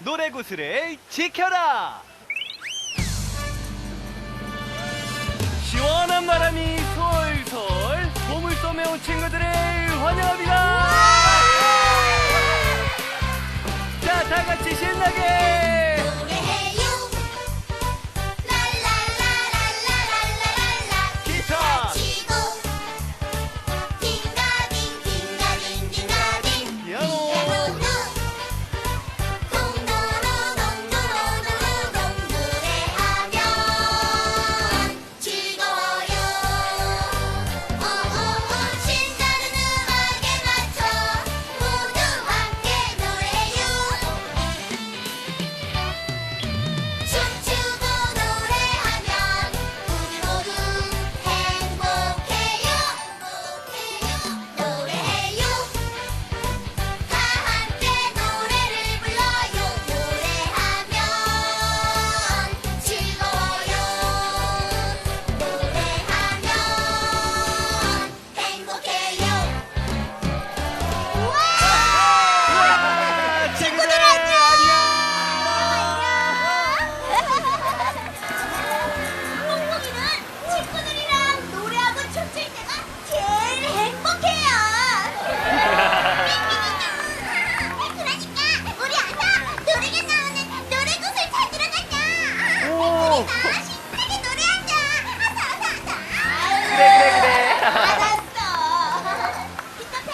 노래 구슬을 지켜라. 시원한 바람이 솔솔 봄을 쏘매온 친구들을 환영합니다. 자 다 같이 신나게 신나게 노래하자. 어서 어서 어서. 그래 그래 알았어. 피터팬,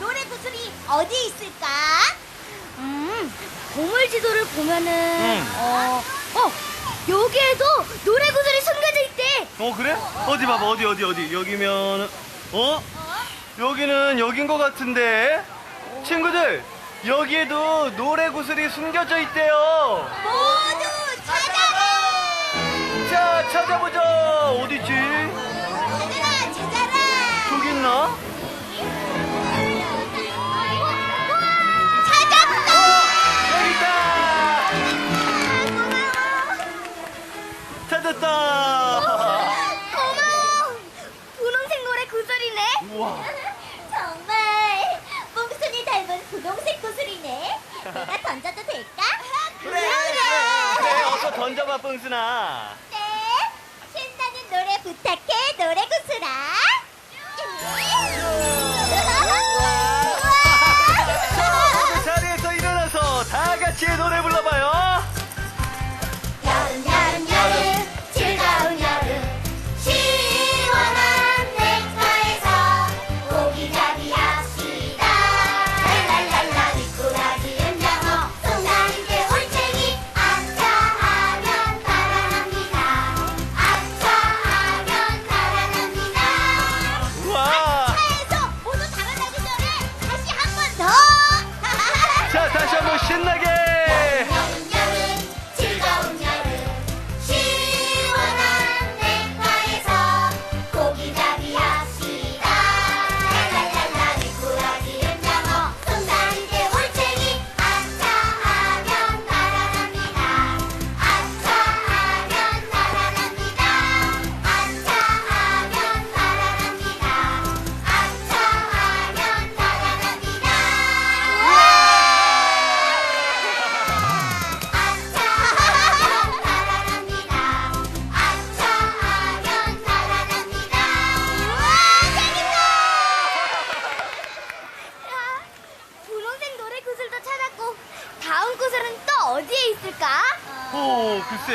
노래 구슬이 어디 있을까? 음, 보물 지도를 보면은 음. 어, 어, 여기에도 노래 구슬이 숨겨져 있대. 어 그래? 어디 봐봐 어디 어디 어디 여기면 어? 여기는 여긴 것 같은데 친구들 여기에도 노래 구슬이 숨겨져 있대요 모 찾았다 고마워. 분홍색 노래 구슬이네. 우와 정말 뽕순이 닮은 분홍색 구슬이네. 내가 던져도 될까? 그래 그래 그래 어서 던져봐 뿡순아 네. 신나는 노래 부탁해 노래 구슬아.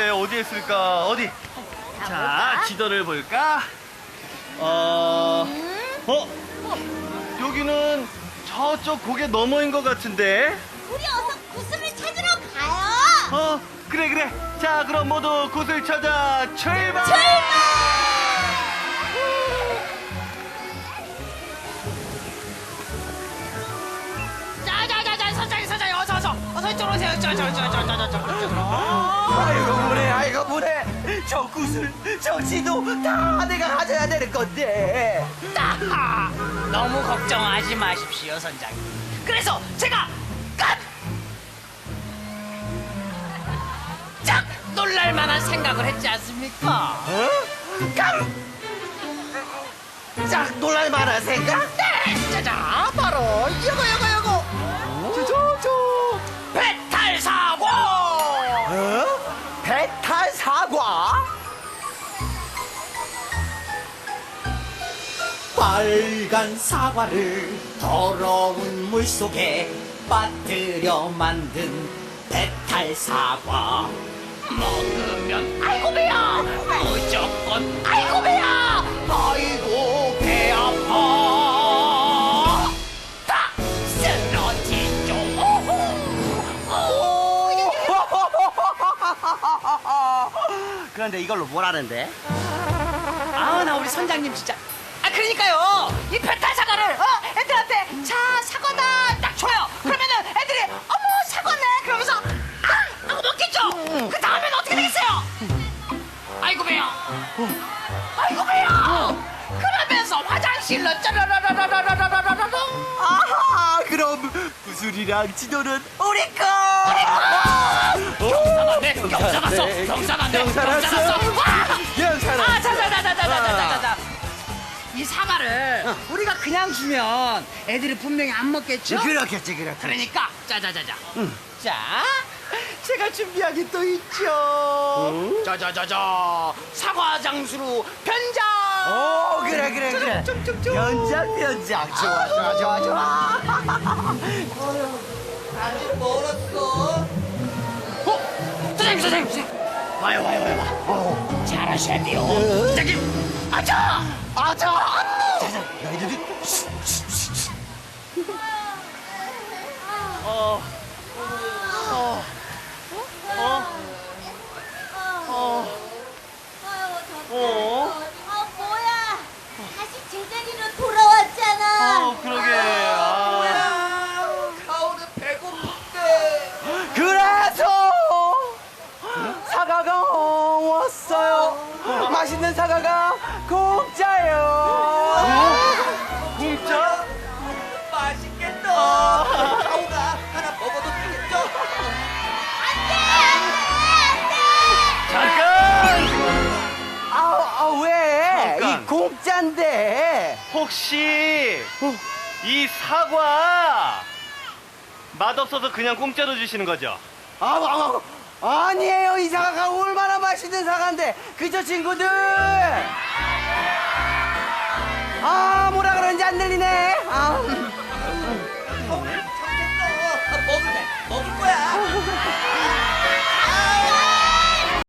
글쎄 어디에 있을까? 어디? 자? 지도를 볼까? 어, 어? 여기는 저쪽 고개 너머인 것 같은데. 우리 어서 구슬을 찾으러 가요. 어 그래 그래. 자 그럼 모두 곳을 찾아 출발! 자자 어서 어서 이쪽으로 오세요 저저저저저저 아이고 무례 아이고 무례 저 구슬 저 지도 다 내가 가져야 되는 건데. 따하 너무 걱정하지 마십시오 선장님. 그래서 제가 깜짝! 놀랄 만한 생각을 했지 않습니까? 어? 깜짝 놀랄 만한 생각? 네 짜잔 바로 요거 요거 사과? 빨간 사과를 더러운 물 속에 빠뜨려 만든 배탈 사과. 먹으면 아이고 배야 무조건 아이고 배야 그런데 이걸로 뭘 하는데? 아나 우리 선장님 진짜. 아 그러니까요. 이 배탈 사과를 어? 애들한테 자 사과다 딱 줘요. 그러면은 애들이 어머 사과네! 그러면서 아! 하고 먹겠죠? 그 다음엔 어떻게 되겠어요? 아이고 배야 아이고 배야 그러면서 화장실로 짜라라라라라라라라라 아하 그럼 구슬이랑 지도는 우리 거 경사났네 경사났어 경사났네 경사났어. 경사났어 와! 괜찮아 아, 자자자 자 자 자 자 자 자. 이 사과를 우리가 그냥 주면 애들이 분명히 안 먹겠죠? 그렇겠지 그렇겠지 그러니까 자자자자. 자, 제가 준비한 게 또 있죠. 자자자자. 사과 장수로 변장. 오 그래 그래 그래 쭉쭉쭉. 연장 연장 좋아 좋아 좋아 좋아 아직 멀었어 어, 선생님 선생님 선생님. 와요 와요 와요. 와. 잘하셔야 돼요. 선생님. 아자 아자. 너희들이 어, 어, 왔어요 맛있는 사과가 공짜요 공짜? 맛있겠다 가오가 하나 먹어도 되겠죠 잠깐! 아, 왜? 잠깐. 이 공짜인데. 혹시 이 사과 맛없어서 그냥 공짜로 주시는 거죠? 아, 아, 아, 아니에요. 이 사과가 얼마나 맛있는 사과인데. 그저 친구들. 아, 뭐라 그런지 안 들리네. 아. 먹을래. 먹을 거야.